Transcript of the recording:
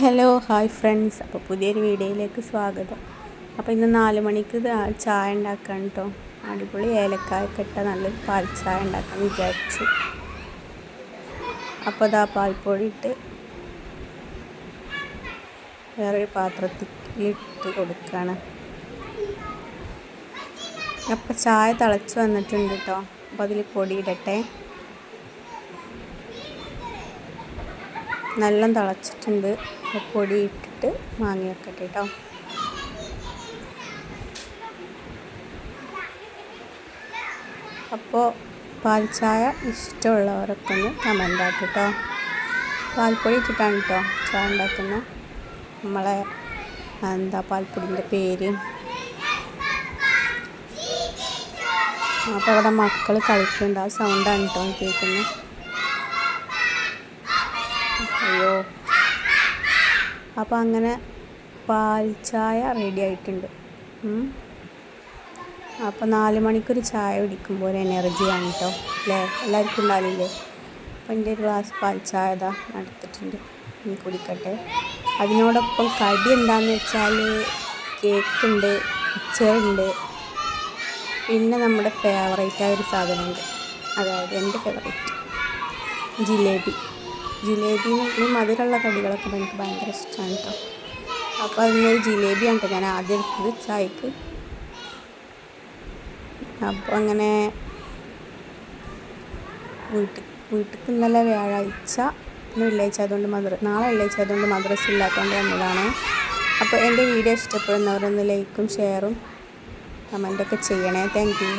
Hello hi friends. അപ്പോൾ പുതിയൊരു വീഡിയോയിലേക്ക് സ്വാഗതം. അപ്പോൾ ഇന്ന് നാല് മണിക്ക് ചായ ഉണ്ടാക്കാൻ കേട്ടോ അടിപൊളി ഏലക്കായൊക്കെ ഇട്ട നല്ലൊരു പാൽ ചായ ഉണ്ടാക്കാൻ വിചാരിച്ചു. അപ്പോൾ അതാ പാൽപ്പൊടി ഇട്ട് വേറൊരു പാത്രത്തിൽ ഇട്ട് കൊടുക്കുകയാണ് അപ്പോൾ ചായ തിളച്ച് വന്നിട്ടുണ്ട് കേട്ടോ അപ്പോൾ അതിൽ പൊടി ഇടട്ടെ. നല്ല തിളച്ചിട്ടുണ്ട്. പൊടി ഇട്ടിട്ട് മാങ്ങ വെക്കട്ടെ കേട്ടോ അപ്പോൾ പാൽച്ചായ ചായ ഇഷ്ടമുള്ളവരൊക്കെ ഒന്ന് കമന്റ് ആക്കി കേട്ടോ പാൽപ്പൊടി ഇട്ടിട്ടാണ് കേട്ടോ ചായ ഉണ്ടാക്കുന്നത് നമ്മളെ എന്താ പാൽപ്പൊടിന്റെ പേര്? അപ്പോൾ അവിടെ മക്കൾ കളിക്കുന്നുണ്ട് ആ സൗണ്ടാണ് കേട്ടോ കേൾക്കുന്നത് അയ്യോ. അപ്പോൾ അങ്ങനെ പാൽ ചായ റെഡി ആയിട്ടുണ്ട്. അപ്പോൾ നാല് മണിക്കൊരു ചായ കുടിക്കുമ്പോൾ ഒരു ആണ് കേട്ടോ അല്ലേ എല്ലാവർക്കും ഉണ്ടാവില്ലേ? അപ്പോൾ എന്റെ ഒരു ഗ്ലാസ് പാൽ ചായ ഇതാ നടത്തിയിട്ടുണ്ട് ഇനി കുടിക്കട്ടെ. അതിനോടൊപ്പം കടി എന്താണെന്ന് വെച്ചാൽ കേക്കുണ്ട് ഉണ്ട് പിന്നെ നമ്മുടെ ഫേവറേറ്റ് ആയ ഒരു സാധനമുണ്ട്. അതായത് എന്റെ ഫേവറേറ്റ് ജിലേബി. ജിലേബി ഈ മധുരമുള്ള കടികളൊക്കെ എനിക്ക് ഭയങ്കര ഇഷ്ടമാണ് കേട്ടോ. അപ്പോൾ അതിനൊരു ജിലേബിയാണ് കേട്ടോ ഞാൻ ആദ്യം എടുത്തത് ചായക്ക്. അപ്പോൾ അങ്ങനെ വീട്ടിൽ വീട്ടിൽ ഇന്നലെ വ്യാഴാഴ്ച വെള്ളിയാഴ്ച അതുകൊണ്ട് മദ്ര നാളെ വെള്ളിയാഴ്ച അതുകൊണ്ട് മദ്രസ ഇല്ലാത്തതുകൊണ്ട് വന്നതാണ്. അപ്പോൾ എന്റെ വീഡിയോ ഇഷ്ടപ്പെടുന്നവരൊന്ന് ലൈക്കും ഷെയറും കമന്റൊക്കെ ചെയ്യണേ. Thank you.